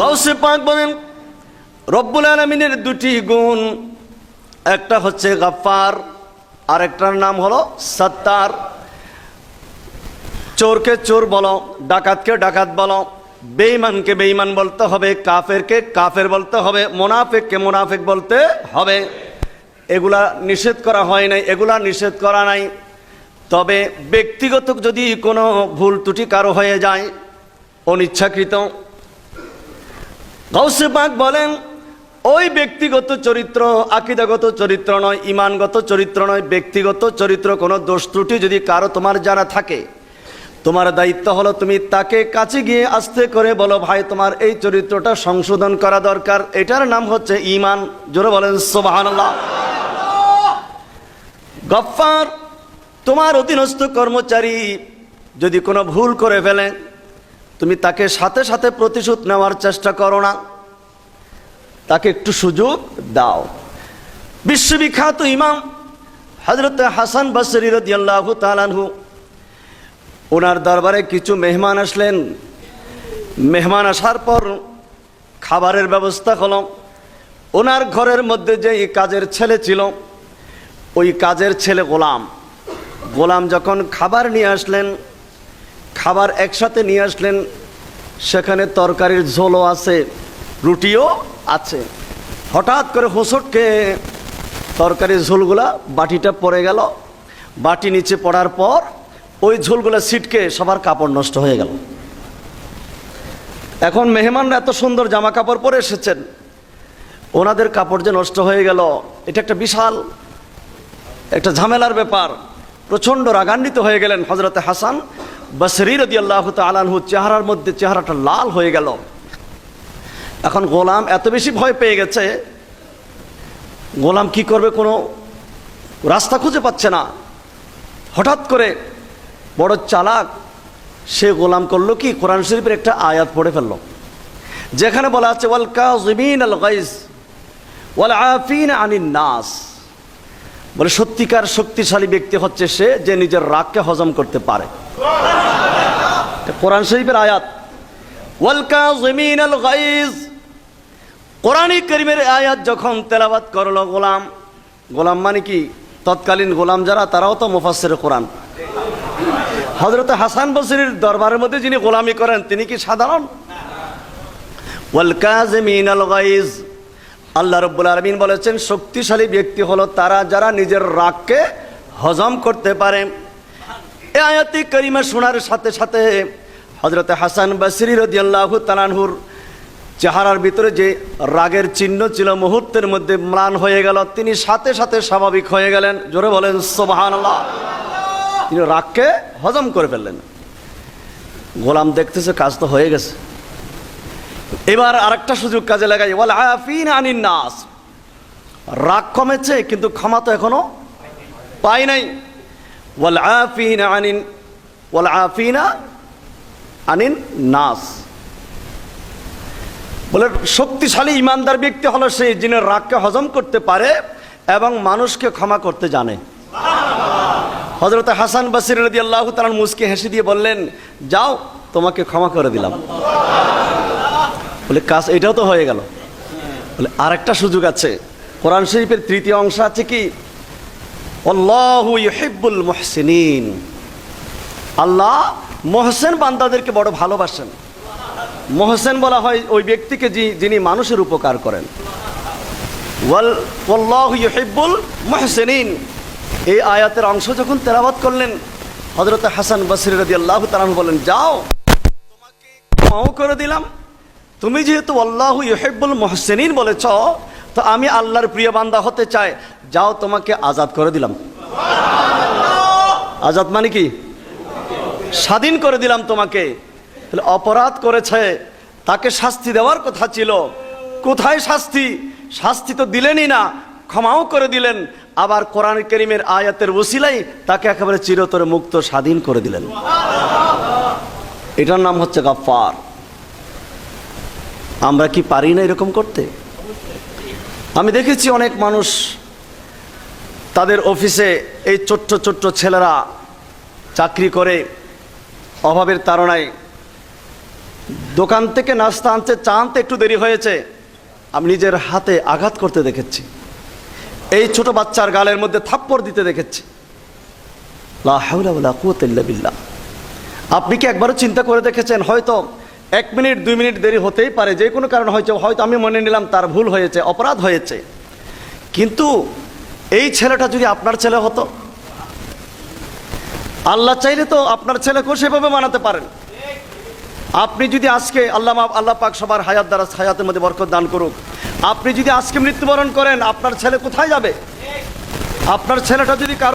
গাউসে পাক বলেন, রব্বুল আলমিনের দুটি গুণ, একটা হচ্ছে গাফার আর একটার নাম হলো সত্তার। চোরকে চোর বলো, ডাকাতকে ডাকাত বলো, বেঈমানকে বেঈমান বলতে হবে, কাফেরকে কাফের বলতে হবে, মোনাফেককে মোনাফেক বলতে হবে। এগুলা নিষেধ করা হয় নাই, এগুলা নিষেধ করা নাই। তবে ব্যক্তিগত যদি কোনো ভুল ত্রুটি কারও হয়ে যায়, অনিচ্ছাকৃত গৌসে পাক বলেন, ওই ব্যক্তিগত চরিত্র, আকিদাগত চরিত্র নয় ইমানগত চরিত্র নয়, ব্যক্তিগত চরিত্র, কোনো দোষ ত্রুটি যদি কারও তোমার জানা থাকে, তোমার দায়িত্ব হলো তুমি তাকে কাছে গিয়ে আস্তে করে বলো, ভাই, তোমার এই চরিত্রটা সংশোধন করা দরকার, এটার নাম হচ্ছে ইমান জোরে বলেন সোবাহান্লাহ গফ্ফার, তোমার অধীনস্থ কর্মচারী যদি কোনো ভুল করে ফেলে তুমি তাকে সাথে সাথে প্রতিশোধ নেওয়ার চেষ্টা করো না। তাকে একটু সুযোগ দাও। বিশ্ববিখ্যাত ইমাম হজরত হাসান বসরি রদিয়াল্লাহু তালানহু ওনার দরবারে কিছু মেহমান আসলেন। মেহমান আসার পর খাবারের ব্যবস্থা হলো। ওনার ঘরের মধ্যে যে কাজের ছেলে ছিল, ওই কাজের ছেলে গোলাম। গোলাম যখন খাবার নিয়ে আসলেন খাবার একসাথে নিয়ে আসলেন, সেখানে তরকারির ঝোলও আছে, রুটিও আছে। হঠাৎ করে হোঁসটকে তরকারির ঝোলগুলা বাটিটা পড়ে গেল। বাটি নিচে পড়ার পর ওই ঝোলগুলা সিটকে সবার কাপড় নষ্ট হয়ে গেল। এখন মেহমানরা এত সুন্দর জামা কাপড় পরে এসেছেন। ওনাদের কাপড় যে নষ্ট হয়ে গেল, এটা একটা বিশাল, একটা ঝামেলার ব্যাপার। প্রচণ্ড রাগান্বিত হয়ে গেলেন হজরতে হাসান। বসরি রদি আল্লাহ আলানহু চেহারার মধ্যে চেহারাটা লাল হয়ে গেল। এখন গোলাম এত বেশি ভয় পেয়ে গেছে, গোলাম কি করবে কোনো রাস্তা খুঁজে পাচ্ছে না। হঠাৎ করে বড় চালাক, সে গোলাম করল কি? কোরআন শরীফের একটা আয়াত পড়ে ফেলল। যেখানে বলা আছে, ওয়াল কাজিমিন আল গাইজ, ওয়াল আফিন আনিন নাস। বলে, সত্যিকার শক্তিশালী ব্যক্তি হচ্ছে সে যে নিজের রাগকে হজম করতে পারে। কোরআন শরীফের আয়াত। ওয়াল কাজিমিন আল গাইজ কোরআনী করিমের আয়াত যখন তেলাবাত করল গোলাম গোলাম মানে কি? তৎকালীন গোলাম যারা, তারাও তো মুফাসসির কোরআন। হজরত হাসান বসরির দরবারের মধ্যে যিনি গোলামি করেন, তিনি কি সাধারণ? আল্লাহ রব্বুল আলমিন বলেছেন, শক্তিশালী ব্যক্তি হলো তারা যারা নিজের রাগকে হজম করতে পারে। এ আয়াতি করিমা শোনার সাথে সাথে হজরত হাসান বাসরি রদিয়াল্লাহু তালানহুর চেহারার ভিতরে যে রাগের চিহ্ন ছিল, মুহূর্তের মধ্যে ম্লান হয়ে গেল। তিনি সাথে সাথে স্বাভাবিক হয়ে গেলেন। জোরে বলেন সোবাহান তিনি রাগকে হজম করে ফেললেন। গোলাম দেখতেছে, কাজ তো হয়ে গেছে। এবার আরেকটা সুযোগ কাজে লাগাই। ওয়াল আফিন আনিন নাস রাগ কমেছে, কিন্তু ক্ষমা তো এখনও পাই নাই। আনিন আফিনা আনিন বলে শক্তিশালী ইমানদার ব্যক্তি হলো সেই যিনি রাগকে হজম করতে পারে এবং মানুষকে ক্ষমা করতে জানে। হজরত হাসান বাসির আল্লাহ তালার মুসকে হেসে দিয়ে বললেন, যাও, তোমাকে ক্ষমা করে দিলাম। বলে, কাজ, এটাও তো হয়ে গেল। বলে, আরেকটা সুযোগ আছে। কোরআন শরীফের তৃতীয় অংশ আছে কি? অল্লাহু আল্লাহ মহসেন বান্দাদেরকে বড় ভালোবাসেন। মহসেন বলা হয় ওই ব্যক্তিকে যিনি মানুষের উপকার করেন। ওয়াল এই আয়াতের অংশ যখন তেলাওয়াত করলেন, হযরত হাসান বসরি আল্লাহ তাআলা বলেন, যাও, তোমাকে করে দিলাম। তুমি যেহেতু আল্লাহ ইহিব্বুল মুহসিনিন বলেছ তো আমি আল্লাহর প্রিয় বান্দা হতে চাই। যাও তোমাকে আজাদ করে দিলাম। আজাদ মানে কি? স্বাধীন করে দিলাম তোমাকে। তাহলে অপরাধ করেছে তাকে শাস্তি দেওয়ার কথা ছিল। কোথায় শাস্তি? শাস্তি তো দিলেনই না ক্ষমাও করে দিলেন। আবার কোরআন করিমের আয়াতের ওসিলাই তাকে একেবারে চিরতরে মুক্ত স্বাধীন করে দিলেন। এটার নাম হচ্ছে গাফার আমরা কি পারি না এরকম করতে? আমি দেখেছি অনেক মানুষ তাদের অফিসে এই ছোট্ট ছোট্ট ছেলেরা চাকরি করে, অভাবের তাড়নায়। দোকান থেকে নাস্তা আনতে চা আনতে একটু দেরি হয়েছে। আমি নিজের হাতে আঘাত করতে দেখেছি। এই ছোট বাচ্চার গালের মধ্যে থাপ্পড় দিতে দেখেছি। লা হাওলা ওয়ালা কুওয়াতা বিল্লাহ। আপনি কি একবারও চিন্তা করে দেখেছেন? হয়তো এক মিনিট, দুই মিনিট দেরি হতেই পারে। যে কোনো কারণ হয়েছে হয়তো আমি মনে নিলাম তার ভুল হয়েছে, অপরাধ হয়েছে। কিন্তু এই ছেলেটা যদি আপনার ছেলে হতো, আল্লাহ চাইলে তো আপনার ছেলেকেও সেভাবে মানাতে পারেন। আপনি যদি আজকে আল্লাহ আল্লাহ পাক সবার হায়াত দ্বারা হায়াতের মধ্যে বরকত দান করুক। আপনি যদি আজকে মৃত্যুবরণ করেন, আপনার ছেলে কোথায় যাবে? আপনার ছেলেটা যদি কারও